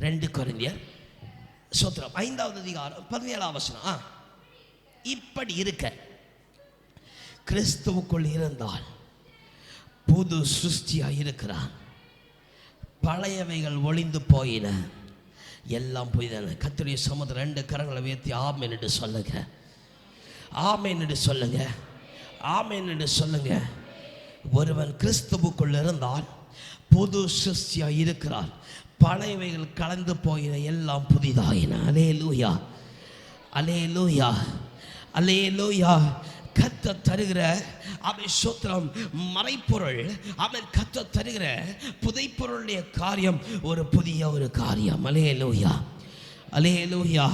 ரெண்டு கொரிந்தியர். சோத்திரம் ஐந்தாவது அதிகாரம் பதினேழாம் வசனம். ஆ. இப்படி இருக்க. கிறிஸ்துவுக்குள் இருந்தால் புது சிருஷ்டியாக இருக்கிறான். பழையவைகள் ஒளிந்து போயின. எல்லாம் போய்தான கத்திரிய சமுதிரம் ரெண்டு கரங்களை உயர்த்தி ஆமேன் என்று சொல்லுங்க. ஆமேன் என்று சொல்லுங்க. ஆமேன் என்று சொல்லுங்கள் ஒருவன் கிறிஸ்துவுக்குள் இருந்தால் புது சிஷ்யா இருக்கிறார். பழையவைகள் கலந்து போயின எல்லாம் புதிதாயின. அலே லூயா அலே லூயா அலே லூயா கத்த தருகிற அவன் சோத்திரம் மறைப்பொருள். அவன் கத்த தருகிற புதைப்பொருளுடைய காரியம் ஒரு புதிய ஒரு காரியம். அலே லூயா அலே லூயா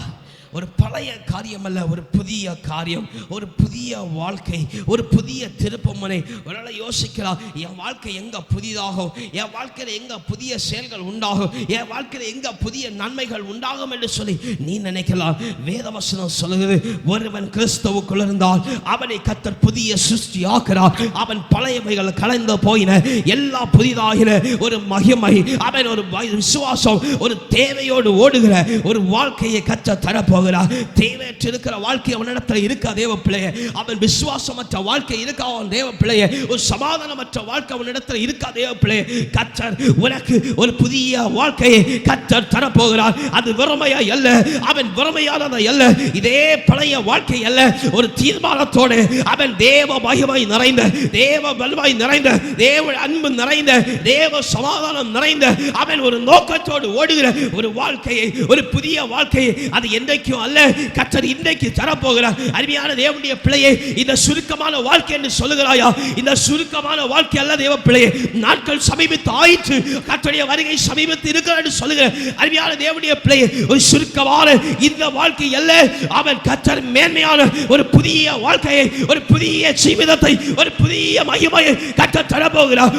ஒரு பழைய காரியம் அல்ல ஒரு புதிய காரியம் ஒரு புதிய வாழ்க்கை ஒரு புதிய திருப்பமுனை. ஒருவேளை யோசிக்கலாம் என் வாழ்க்கை எங்க புதிதாகும்? என் வாழ்க்கையில் எங்க புதிய செயல்கள் உண்டாகும்? என் வாழ்க்கையில் எங்க புதிய நன்மைகள் உண்டாகும் என்று சொல்லி நீ நினைக்கலாம். வேதவசனம் சொல்லுகிறது ஒருவன் கிறிஸ்தவுக்குள் இருந்தால் அவனை கத்தர் புதிய சிருஷ்டி ஆக்கிறார் அவன் பழையவைகள் கலந்து போயின எல்லாம் புதிதாகின. ஒரு மகிமை அவன் ஒரு விசுவாசம் ஒரு தேவையோடு ஓடுகிற ஒரு வாழ்க்கையை கற்ற தரப்போகிறார் தேவையற்று இருக்கிற வாழ்க்கை அவனிடத்தில் இருக்கா தேவ பிள்ளைய அவன் விசுவாசமற்ற வாழ்க்கை இருக்கா அவன் தேவ பிள்ளைய ஒரு சமாதானமற்ற வாழ்க்கை அவனிடத்தில் இருக்கா தேவ பிள்ளைய கத்தர் உனக்கு ஒரு புதிய வாழ்க்கையை கத்தர் தரப்போகிறார். அது வெறுமையா அல்ல அவன் வெறுமையானதை அல்ல இதே பழைய வாழ்க்கை அல்ல. ஒரு தீர்மானத்தோடு அவன் தேவ மகிமாய் நிறைந்த தேவ வல்வாய் நிறைந்த தேவ அன்பு நிறைந்த தேவ சமாதானம் நிறைந்த அவன் ஒரு நோக்கத்தோடு ஓடுகிற ஒரு வாழ்க்கையை ஒரு புதிய வாழ்க்கையை அது என்றைக்கு என்றைக்கும் அல்ல. கத்தர் இன்றைக்கு தரப்போகிறார். அருமையான தேவனுடைய பிள்ளையை இந்த சுருக்கமான வாழ்க்கை என்று சொல்லுகிறாயா? இந்த சுருக்கமான வாழ்க்கை அல்ல தேவ பிள்ளையை. நாட்கள் சமீபத்து ஆயிற்று. கத்தருடைய வருகை சமீபத்து இருக்கிறார் என்று சொல்லுகிற அருமையான தேவனுடைய பிள்ளையை ஒரு சுருக்கமான இந்த வாழ்க்கை அல்ல. அவன் கத்தர் மேன்மையான ஒரு புதிய வாழ்க்கையை ஒரு புதிய ஜீவிதத்தை ஒரு புதிய மகிமையை கத்தர் தரப்போகிறார்.